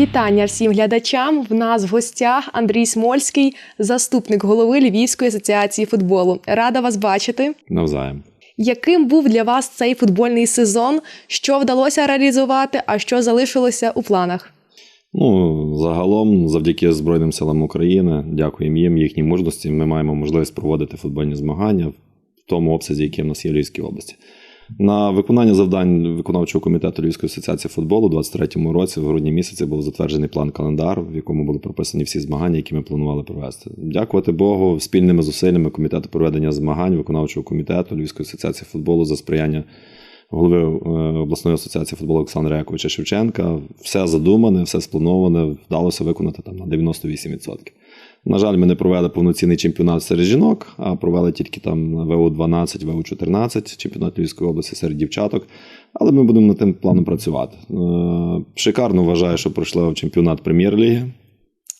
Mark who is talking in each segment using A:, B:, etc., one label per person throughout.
A: Вітання всім глядачам. В нас в гостях Андрій Смольський, заступник голови Львівської асоціації футболу. Рада вас бачити.
B: Навзаєм.
A: Яким був для вас цей футбольний сезон? Що вдалося реалізувати, а що залишилося у планах?
B: Ну, загалом, завдяки Збройним силам України, дякуємо їм, їхній мужності. Ми маємо можливість проводити футбольні змагання в тому обсязі, який в нас є в Львівській області. На виконання завдань виконавчого комітету Львівської асоціації футболу у 2023 році, в грудні місяці, був затверджений план календар, в якому були прописані всі змагання, які ми планували провести. Дякувати Богу, спільними зусиллями комітету проведення змагань виконавчого комітету Львівської асоціації футболу за сприяння голови е, обласної асоціації футболу Олександра Яковича Шевченка. Все задумане, все сплановане, вдалося виконати там на 98%. На жаль, ми не провели повноцінний чемпіонат серед жінок, а провели тільки там ВУ-12, ВУ-14, чемпіонат Львівської області серед дівчаток. Але ми будемо над тим планом працювати. Е, Шикарно вважаю, що пройшли в чемпіонат прем'єр-ліги,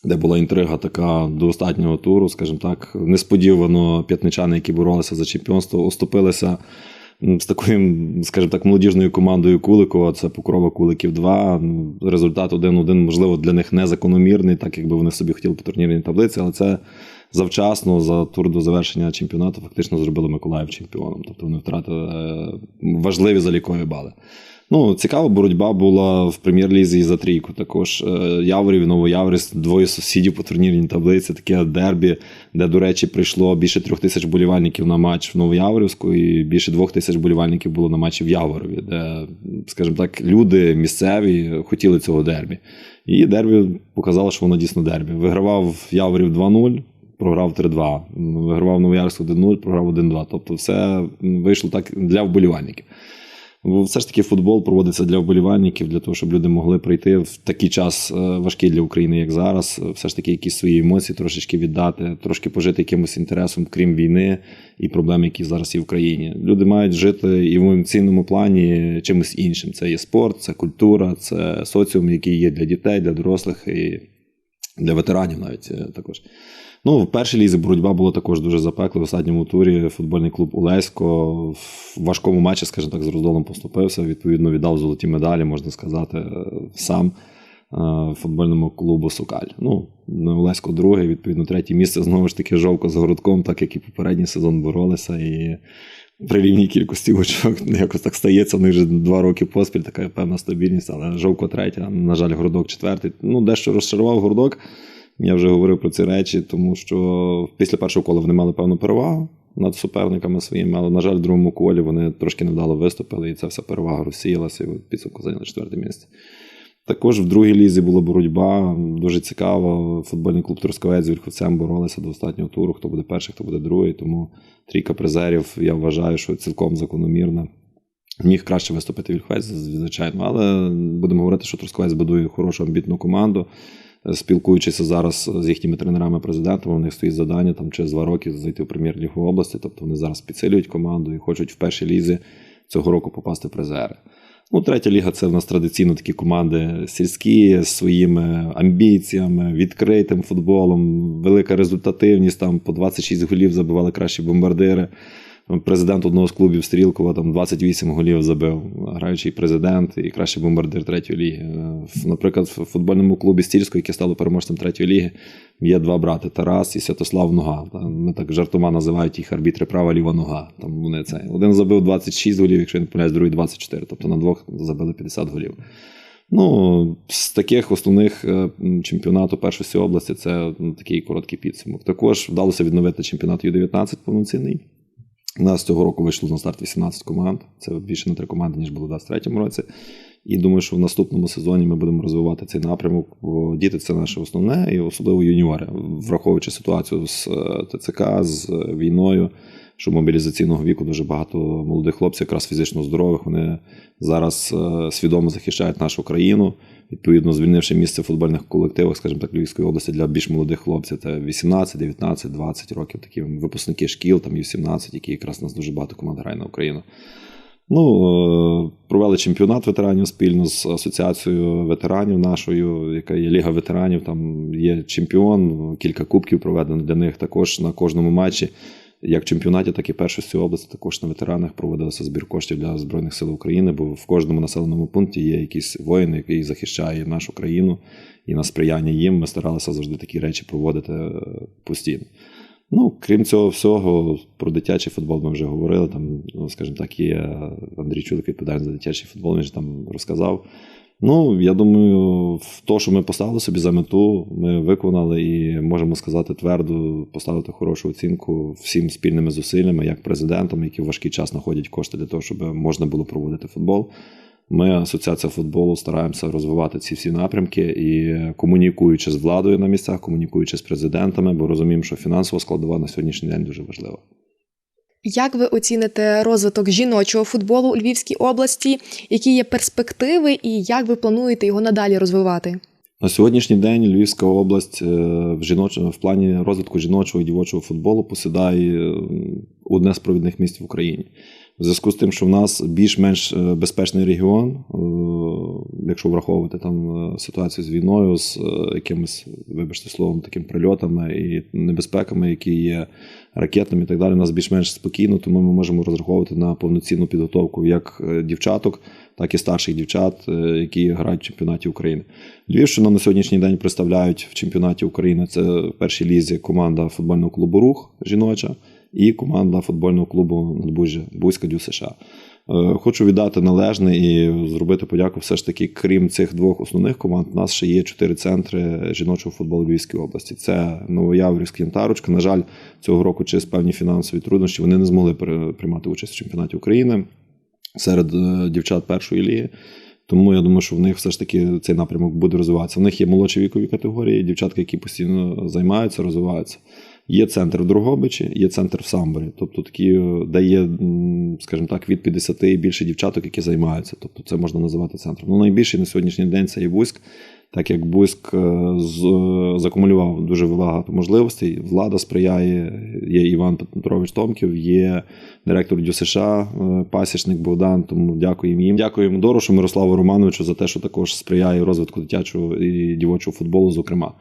B: де була інтрига така до останнього туру, скажімо так, несподівано п'ятничани, які боролися за чемпіонство, оступилися з такою, скажімо так, молодіжною командою Куликова. Це Покрова Куликів 2. Результат 1-1, можливо, для них незакономірний, так якби вони собі хотіли по турнірній таблиці, але це завчасно за тур до завершення чемпіонату фактично зробили Миколаїв чемпіоном. Тобто вони втратили е, важливі залікові бали. Ну, цікава боротьба була в прем'єр-лізі за трійку. Також е, Яворів, Новояворівськ, двоє сусідів по турнірній таблиці, таке дербі, де, до речі, прийшло більше трьох тисяч болівальників на матч в Новояворівську, і більше двох тисяч болівальників було на матчі в Яворові, де, скажімо так, люди місцеві хотіли цього дербі. І дербі показало, що воно дійсно дербі. Вигравав Яворів 2-0. Програв 3-2, вигравав Новоярську 1-0, програв 1-2. Тобто, все вийшло так для вболівальників. Бо все ж таки футбол проводиться для вболівальників, для того, щоб люди могли прийти в такий час е, важкий для України, як зараз. Все ж таки, якісь свої емоції трошечки віддати, трошки пожити якимось інтересом, крім війни і проблем, які зараз є в країні. Люди мають жити і в емоційному плані чимось іншим. Це є спорт, це культура, це соціум, який є для дітей, для дорослих і для ветеранів навіть е, також. Ну, в першій лізі боротьба була також дуже запекла. В останньому турі футбольний клуб Олесько в важкому матчі, скажімо так, з роздолом поступився. Відповідно, віддав золоті медалі, можна сказати, сам футбольному клубу Сокаль. Ну, Олесько друге, відповідно, третє місце знову ж таки жовко з городком, так як і попередній сезон боролися. І при рівній кількості очок якось так стається. В них вже два роки поспіль, така певна стабільність, але жовко третя, на жаль, городок четвертий. Ну, дещо розчарував городок. Я вже говорив про ці речі, тому що після першого кола вони мали певну перевагу над суперниками своїми, але, на жаль, в другому колі вони трошки невдало виступили, і ця вся перевага розсіялася, і підсумку зайняли четверте місце. Також в другій лізі була боротьба, дуже цікава. Футбольний клуб Трускавець з Вільховцем боролися до останнього туру, хто буде перший, хто буде другий. Тому трійка призерів, я вважаю, що цілком закономірна. Міг краще виступити Вільховець, звичайно, але будемо говорити, що Трускавець будує хорошу амбітну команду спілкуючися зараз з їхніми тренерами президентом, у них стоїть завдання там через два роки зайти в прем'єр-лігу області. Тобто вони зараз підсилюють команду і хочуть в першій лізі цього року попасти в призери. Ну, третя ліга це в нас традиційно такі команди сільські з своїми амбіціями, відкритим футболом, велика результативність. Там по 26 голів забивали кращі бомбардири. Президент одного з клубів Стрілкова там 28 голів забив, граючий президент і кращий бомбардир третьої ліги. Наприклад, в футбольному клубі Стільського, яке стало переможцем третьої ліги, є два брати Тарас і Святослав Нога. Ми так жартома називають їх арбітри права ліва нога. Там вони це. Один забив 26 голів, якщо не помиляюсь, другий 24. Тобто на двох забили 50 голів. Ну, з таких основних е, чемпіонату першості області це ну, такий короткий підсумок. Також вдалося відновити чемпіонат Ю-19 повноцінний. У нас цього року вийшло на старт 18 команд. Це більше на три команди, ніж було у 2023 році. І думаю, що в наступному сезоні ми будемо розвивати цей напрямок, бо діти це наше основне, і особливо юніори, враховуючи ситуацію з е, ТЦК, з війною, що мобілізаційного віку дуже багато молодих хлопців, якраз фізично здорових, вони зараз е, свідомо захищають нашу країну відповідно звільнивши місце в футбольних колективах, скажімо так, Львівської області для більш молодих хлопців. Це 18, 19, 20 років. Такі випускники шкіл, там Ю-17, які якраз нас дуже багато команд грає на Україну. Ну, е, провели чемпіонат ветеранів спільно з асоціацією ветеранів нашою, яка є Ліга ветеранів. Там є чемпіон, кілька кубків проведено для них також на кожному матчі. Як чемпіонаті, так і першості області, також на ветеранах проводився збір коштів для Збройних сил України, бо в кожному населеному пункті є якийсь воїн, який захищає нашу країну, і на сприяння їм ми старалися завжди такі речі проводити е, постійно. Ну, крім цього всього, про дитячий футбол ми вже говорили. Там, ну, скажімо так, є Андрій Чулик відповідальний за дитячий футбол, він ж там розказав. Ну, я думаю, в то, що ми поставили собі за мету, ми виконали і можемо сказати твердо, поставити хорошу оцінку всім спільними зусиллями, як президентом, які в важкий час знаходять кошти для того, щоб можна було проводити футбол. Ми, асоціація футболу, стараємося розвивати ці всі напрямки і комунікуючи з владою на місцях, комунікуючи з президентами, бо розуміємо, що фінансова складова на сьогоднішній день дуже важлива.
A: Як ви оціните розвиток жіночого футболу у Львівській області? Які є перспективи, і як ви плануєте його надалі розвивати?
B: На сьогоднішній день Львівська область е, в жіночому в плані розвитку жіночого і дівочого футболу посідає е, одне з провідних місць в Україні. В зв'язку з тим, що в нас більш-менш е, безпечний регіон, е, якщо враховувати там е, ситуацію з війною, з якимись, вибачте словом, такими прильотами і небезпеками, які є ракетами і так далі, у нас більш-менш спокійно, тому ми можемо розраховувати на повноцінну підготовку як дівчаток, так і старших дівчат, які грають в чемпіонаті України. Львівщину на сьогоднішній день представляють в чемпіонаті України. Це в першій лізі команда футбольного клубу Рух жіноча і команда футбольного клубу Надбужжя Бузька Дю США. Е, Хочу віддати належне і зробити подяку. Все ж таки, крім цих двох основних команд, у нас ще є чотири центри жіночого футболу Львівської області. Це Новояврівська Янтарочка. На жаль, цього року через певні фінансові труднощі вони не змогли приймати участь в чемпіонаті України серед е, дівчат першої ліги. Тому я думаю, що в них все ж таки цей напрямок буде розвиватися. В них є молодші вікові категорії, дівчатки, які постійно займаються, розвиваються. Є центр в Другобичі, є центр в Самборі. Тобто такі, де є, скажімо так, від 50 і більше дівчаток, які займаються. Тобто це можна називати центром. Ну, найбільший на сьогоднішній день це є Бузьк, так як Бузьк е, закумулював дуже багато можливостей. Влада сприяє, є Іван Петрович Томків, є директор Дю США, е, пасічник Богдан. Тому дякуємо їм. Дякуємо Дорошу Мирославу Романовичу за те, що також сприяє розвитку дитячого і дівочого футболу, зокрема.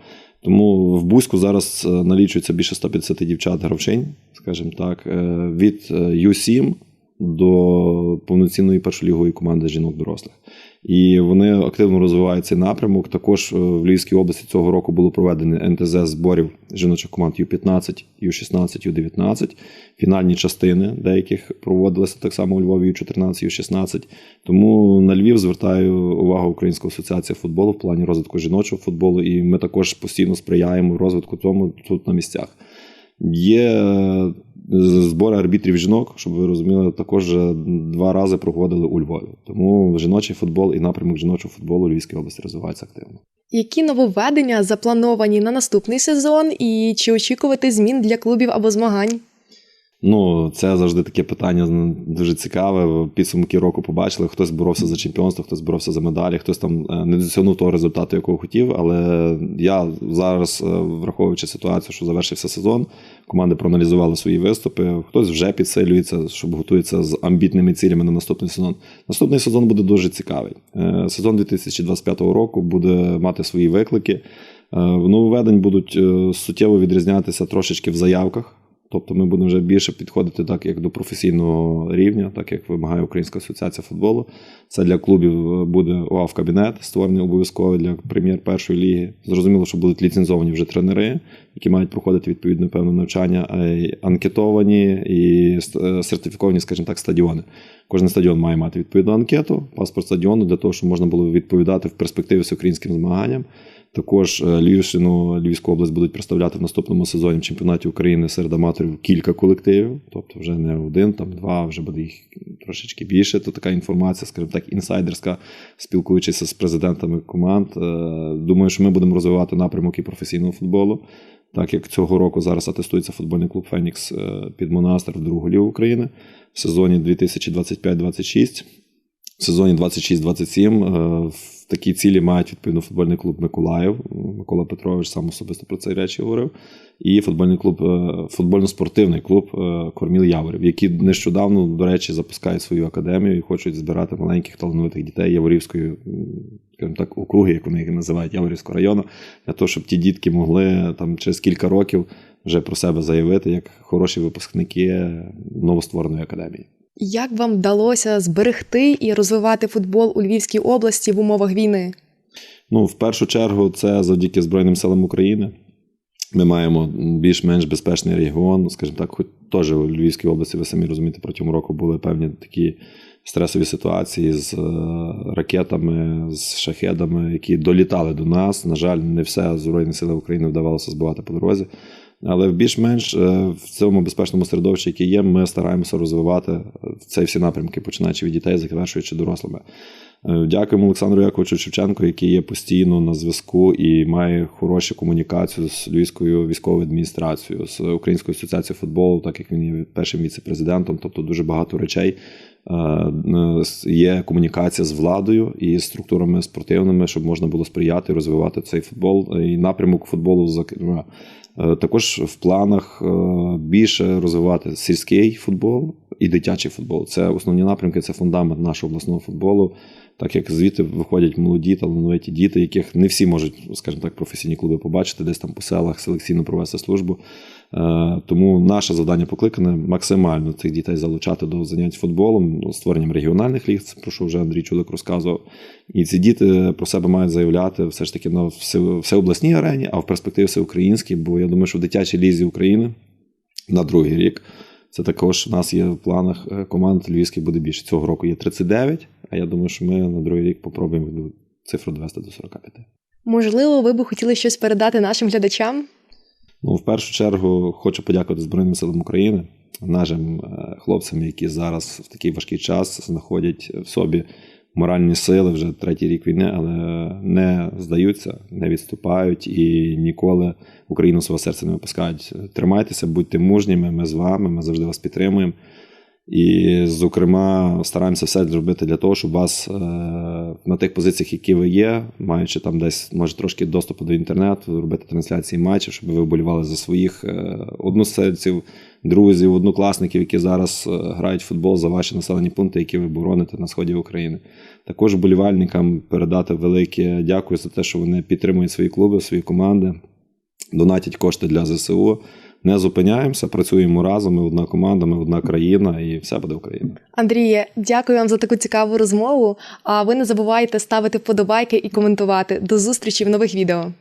B: Тому в Бузьку зараз е, налічується більше 150 дівчат гравчинь, скажімо так, е, від е, Ю-7 до повноцінної першолігової команди жінок дорослих. І вони активно розвивають цей напрямок. Також е, в Львівській області цього року було проведено НТЗ зборів жіночих команд Ю-15, Ю-16, Ю-19. Фінальні частини деяких проводилися так само у Львові Ю-14, Ю-16. Тому на Львів звертаю увагу Українська асоціація футболу в плані розвитку жіночого футболу, і ми також постійно сприяємо розвитку тому тут на місцях. Є збори арбітрів жінок, щоб ви розуміли, також два рази проводили у Львові. Тому жіночий футбол і напрямок жіночого футболу у Львівській області розвивається активно.
A: Які нововведення заплановані на наступний сезон, і чи очікувати змін для клубів або змагань?
B: Ну, це завжди таке питання дуже цікаве. Підсумки року побачили. Хтось боровся за чемпіонство, хтось боровся за медалі, хтось там е, не досягнув того результату, якого хотів. Але я зараз, е, враховуючи ситуацію, що завершився сезон, команди проаналізували свої виступи. Хтось вже підсилюється, щоб готується з амбітними цілями на наступний сезон. Наступний сезон буде дуже цікавий. Е, Сезон 2025 року буде мати свої виклики. Е, Нововведень будуть суттєво відрізнятися трошечки в заявках. Тобто ми будемо вже більше підходити так, як до професійного рівня, так як вимагає Українська асоціація футболу. Це для клубів е, буде ОАВ-кабінет, створений обов'язково для прем'єр першої ліги. Зрозуміло, що будуть ліцензовані вже тренери, які мають проходити відповідне певне навчання, анкетовані і е, сертифіковані, скажімо так, стадіони. Кожен стадіон має мати відповідну анкету, паспорт стадіону для того, щоб можна було відповідати в перспективі всеукраїнським змаганням. Також е, Львівщину, Львівську область будуть представляти в наступному сезоні в чемпіонаті України серед аматорів кілька колективів, тобто вже не один, там два, вже буде їх трошечки більше. То така інформація, скажімо так, інсайдерська, спілкуючись з президентами команд. Е, Думаю, що ми будемо розвивати напрямок і професійного футболу. Так як цього року зараз атестується футбольний клуб Фенікс е, під Монастир в другу лігу України в сезоні 2025-26. В сезоні 26-27. Е, В такі цілі мають відповідно футбольний клуб Миколаїв. Микола Петрович сам особисто про ці речі говорив. І футбольний клуб, е, футбольно-спортивний клуб е, Корміл Яворів, які нещодавно, до речі, запускають свою академію і хочуть збирати маленьких талановитих дітей Яворівської, так, округи, як вони їх називають, Яворівського району, для того, щоб ті дітки могли там через кілька років вже про себе заявити як хороші випускники новоствореної академії.
A: Як вам вдалося зберегти і розвивати футбол у Львівській області в умовах війни?
B: Ну, в першу чергу, це завдяки Збройним силам України. Ми маємо більш-менш безпечний регіон, скажімо так, хоч теж у Львівській області, ви самі розумієте, протягом року були певні такі стресові ситуації з е, ракетами, з шахедами, які долітали до нас. На жаль, не все Збройні сили України вдавалося збивати по дорозі. Але в більш-менш е, в цьому безпечному середовищі, яке є, ми стараємося розвивати це ці всі напрямки, починаючи від дітей, завершуючи дорослими. Е, Дякуємо Олександру Яковичу Шевченку, який є постійно на зв'язку і має хорошу комунікацію з Львівською військовою адміністрацією, з Українською асоціацією футболу, так як він є першим віце-президентом. Тобто дуже багато речей е, е, є комунікація з владою і структурами спортивними, щоб можна було сприяти розвивати цей футбол і напрямок футболу. зокрема. Також в планах більше розвивати сільський футбол і дитячий футбол. Це основні напрямки, це фундамент нашого обласного футболу. Так як звідти виходять молоді талановиті діти, яких не всі можуть, скажімо так, професійні клуби побачити, десь там по селах селекційно провести службу. Е, Тому наше завдання покликане максимально цих дітей залучати до занять футболом, створенням регіональних ліг, про що вже Андрій Чулик розказував. І ці діти про себе мають заявляти все ж таки на всеобласній арені, а в перспективі всеукраїнській, бо я думаю, що в дитячій лізі України на другий рік. Це також у нас є в планах е, команд львівських буде більше. Цього року є 39, а я думаю, що ми на другий рік попробуємо цифру довести до 45.
A: Можливо, ви би хотіли щось передати нашим глядачам?
B: Ну, в першу чергу хочу подякувати Збройним силам України, нашим е, хлопцям, які зараз в такий важкий час знаходять в собі моральні сили вже третій рік війни, але не здаються, не відступають і ніколи Україну свого серця не випускають. Тримайтеся, будьте мужніми, ми з вами, ми завжди вас підтримуємо. І, зокрема, стараємося все зробити для того, щоб вас е, на тих позиціях, які ви є, маючи там десь може трошки доступу до інтернету, робити трансляції матчів, щоб ви вболівали за своїх е, односельців, друзів, однокласників, які зараз е, грають в футбол за ваші населені пункти, які ви бороните на сході України. Також вболівальникам передати велике дякую за те, що вони підтримують свої клуби, свої команди, донатять кошти для ЗСУ. Не зупиняємося, працюємо разом. Ми одна команда, ми одна країна, і все буде Україна.
A: Андріє, дякую вам за таку цікаву розмову. А ви не забувайте ставити вподобайки і коментувати. До зустрічі в нових відео.